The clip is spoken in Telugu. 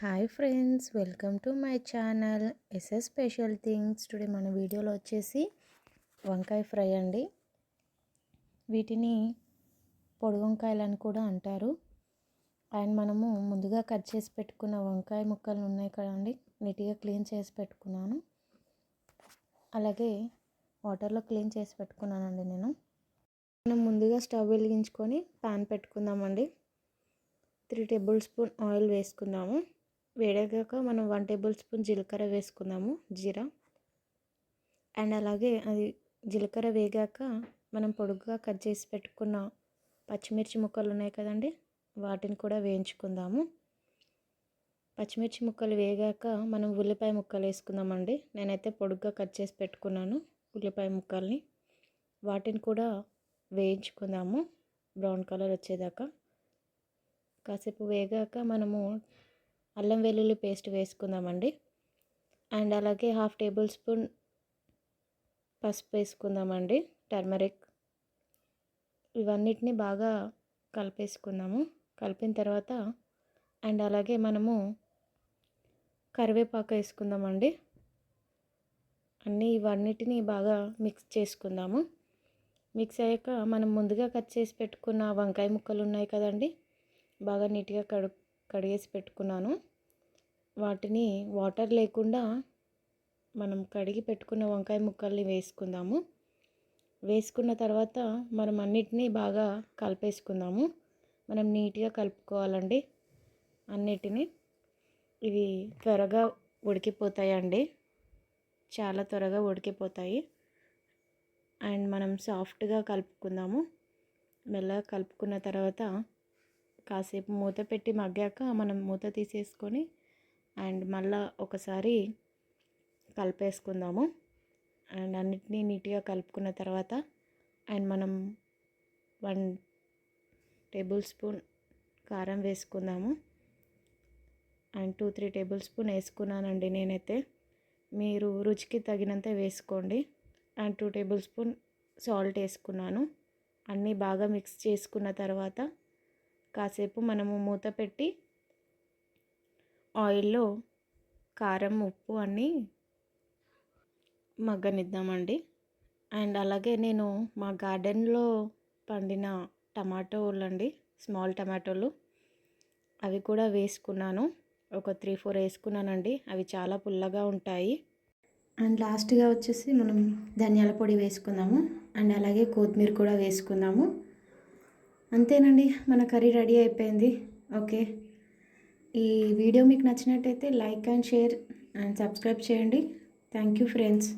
Hi friends welcome to my channel SS special things today మన వీడియోలో వచ్చేసి వంకాయ ఫ్రై అండి. వీటిని పొడి వంకాయలు అని కూడా అంటారు. అండ్ మనము ముందుగా కట్ చేసి పెట్టుకున్న వంకాయ ముక్కలు ఉన్నాయి కదండి నీట్గా క్లీన్ చేసి పెట్టుకున్నాను. అలాగే వాటర్లో క్లీన్ చేసి పెట్టుకున్నానండి నేను. మనం ముందుగా స్టవ్ వెలిగించుకొని పాన్ పెట్టుకుందామండి. త్రీ టేబుల్ స్పూన్ ఆయిల్ వేసుకుందాము. వేడగాక మనం వన్ టేబుల్ స్పూన్ జీలకర్ర వేసుకుందాము జీరా. అండ్ అలాగే అది జీలకర్ర వేగాక మనం పొడుగ్గా కట్ చేసి పెట్టుకున్న పచ్చిమిర్చి ముక్కలు ఉన్నాయి కదండి వాటిని కూడా వేయించుకుందాము. పచ్చిమిర్చి ముక్కలు వేగాక మనం ఉల్లిపాయ ముక్కలు వేసుకుందామండి. నేనైతే పొడుగ్గా కట్ చేసి పెట్టుకున్నాను ఉల్లిపాయ ముక్కల్ని. వాటిని కూడా వేయించుకుందాము బ్రౌన్ కలర్ వచ్చేదాకా. కాసేపు వేగాక మనము అల్లం వెల్లుల్లి పేస్ట్ వేసుకుందామండి. అండ్ అలాగే హాఫ్ టేబుల్ స్పూన్ పసుపు వేసుకుందామండి. టర్మరిక్. ఇవన్నిటిని బాగా కలిపేసుకుందాము. కలిపిన తర్వాత అండ్ అలాగే మనము కరివేపాకు వేసుకుందామండి. అన్నీ ఇవన్నిటిని బాగా మిక్స్ చేసుకుందాము. మిక్స్ అయ్యాక మనం ముందుగా కట్ చేసి పెట్టుకున్న వంకాయ ముక్కలు ఉన్నాయి కదండి. బాగా నీట్గా కడు కడిగేసి పెట్టుకున్నాను. వాటిని వాటర్ లేకుండా మనం కడిగి పెట్టుకున్న వంకాయ ముక్కల్ని వేసుకుందాము. వేసుకున్న తర్వాత మనం అన్నిటినీ బాగా కలిపేసుకుందాము. మనం నీట్గా కలుపుకోవాలండి. అన్నిటినీ ఇవి త్వరగా ఉడికిపోతాయండి. చాలా త్వరగా ఉడికిపోతాయి. అండ్ మనం సాఫ్ట్గా కలుపుకుందాము. మెల్లగా కలుపుకున్న తర్వాత కాసేపు మూత పెట్టి మగ్గాక మనం మూత తీసేసుకొని అండ్ మళ్ళా ఒకసారి కలిపేసుకుందాము. అండ్ అన్నిటినీ నీట్గా కలుపుకున్న తర్వాత అండ్ మనం వన్ టేబుల్ స్పూన్ కారం వేసుకుందాము. And two three table spoon వేసుకున్నానండి నేనైతే. మీరు రుచికి తగినంత వేసుకోండి. And two table spoon salt వేసుకున్నాను. అన్నీ బాగా మిక్స్ చేసుకున్న తర్వాత కాసేపు మనము మూత పెట్టి ఆయిల్లో కారం ఉప్పు అన్నీ మగ్గనిద్దామండి. అండ్ అలాగే నేను మా గార్డెన్లో పండిన టమాటోలు అండి స్మాల్ టమాటోలు అవి కూడా వేసుకున్నాను. ఒక త్రీ ఫోర్ వేసుకున్నానండి. అవి చాలా పుల్లగా ఉంటాయి. అండ్ లాస్ట్గా వచ్చేసి మనం ధనియాల పొడి వేసుకుందాము. అండ్ అలాగే కొత్తిమీర కూడా వేసుకుందాము. అంతేనండి. మన కర్రీ రెడీ అయిపోయింది. ఓకే. ఈ వీడియో మీకు నచ్చినట్టయితే like and share and subscribe చేయండి. Thank you friends